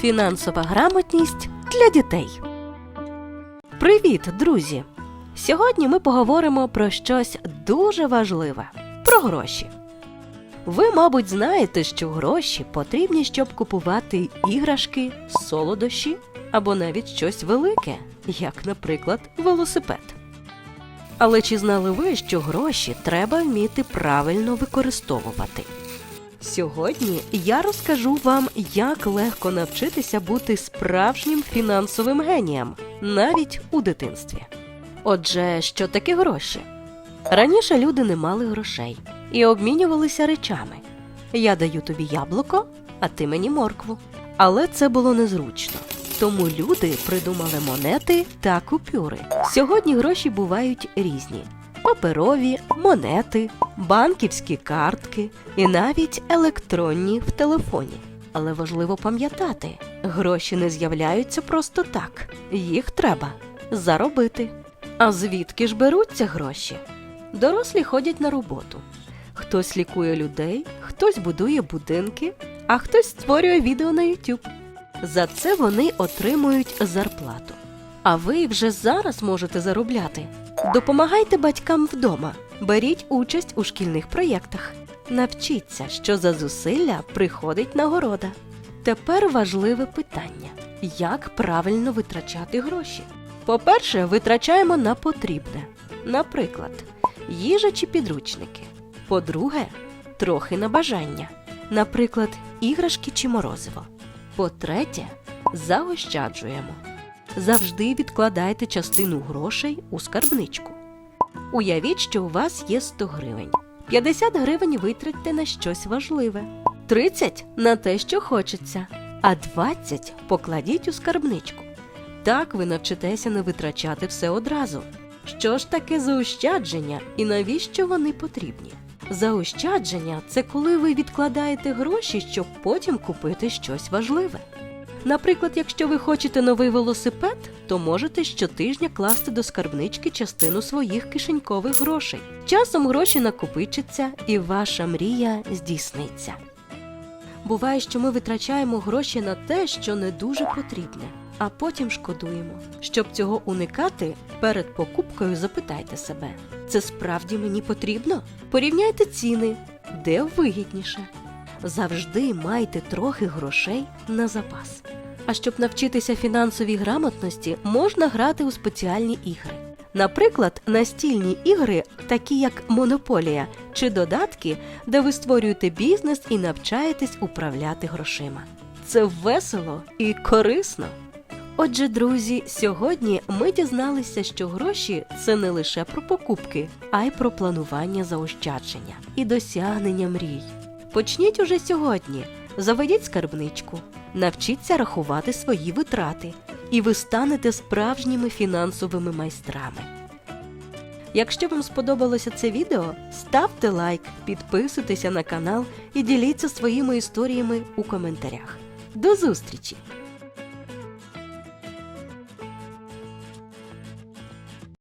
Фінансова грамотність для дітей. Привіт, друзі! Сьогодні ми поговоримо про щось дуже важливе про гроші. Ви, мабуть, знаєте, що гроші потрібні, щоб купувати іграшки, солодощі або навіть щось велике, як, наприклад, велосипед. Але чи знали ви, що гроші треба вміти правильно використовувати? Сьогодні я розкажу вам, як легко навчитися бути справжнім фінансовим генієм, навіть у дитинстві. Отже, що таке гроші? Раніше люди не мали грошей і обмінювалися речами. Я даю тобі яблуко, а ти мені моркву. Але це було незручно. Тому люди придумали монети та купюри. Сьогодні гроші бувають різні: паперові, монети, банківські картки і навіть електронні в телефоні. Але важливо пам'ятати, гроші не з'являються просто так. Їх треба заробити. А звідки ж беруться гроші? Дорослі ходять на роботу. Хтось лікує людей, хтось будує будинки, а хтось створює відео на YouTube. За це вони отримують зарплату. А ви вже зараз можете заробляти. Допомагайте батькам вдома, беріть участь у шкільних проєктах. Навчіться, що за зусилля приходить нагорода. Тепер важливе питання: як правильно витрачати гроші? По-перше, витрачаємо на потрібне, наприклад, їжа чи підручники. По-друге, трохи на бажання, наприклад, іграшки чи морозиво. По-третє, заощаджуємо. Завжди відкладайте частину грошей у скарбничку. Уявіть, що у вас є 100 гривень. 50 гривень витратьте на щось важливе, 30 на те, що хочеться, а 20 покладіть у скарбничку. Так ви навчитеся не витрачати все одразу. Що ж таке заощадження і навіщо вони потрібні? Заощадження це коли ви відкладаєте гроші, щоб потім купити щось важливе. Наприклад, якщо ви хочете новий велосипед, то можете щотижня класти до скарбнички частину своїх кишенькових грошей. Часом гроші накопичаться і ваша мрія здійсниться. Буває, що ми витрачаємо гроші на те, що не дуже потрібне, а потім шкодуємо. Щоб цього уникати, перед покупкою запитайте себе: це справді мені потрібно? Порівняйте ціни, де вигідніше. Завжди майте трохи грошей на запас. А щоб навчитися фінансовій грамотності, можна грати у спеціальні ігри. Наприклад, настільні ігри, такі як Монополія чи додатки, де ви створюєте бізнес і навчаєтесь управляти грошима. Це весело і корисно. Отже, друзі, сьогодні ми дізналися, що гроші це не лише про покупки, а й про планування заощадження і досягнення мрій. Почніть уже сьогодні, заведіть скарбничку, навчіться рахувати свої витрати, і ви станете справжніми фінансовими майстрами. Якщо вам сподобалося це відео, ставте лайк, підписуйтеся на канал і діліться своїми історіями у коментарях. До зустрічі!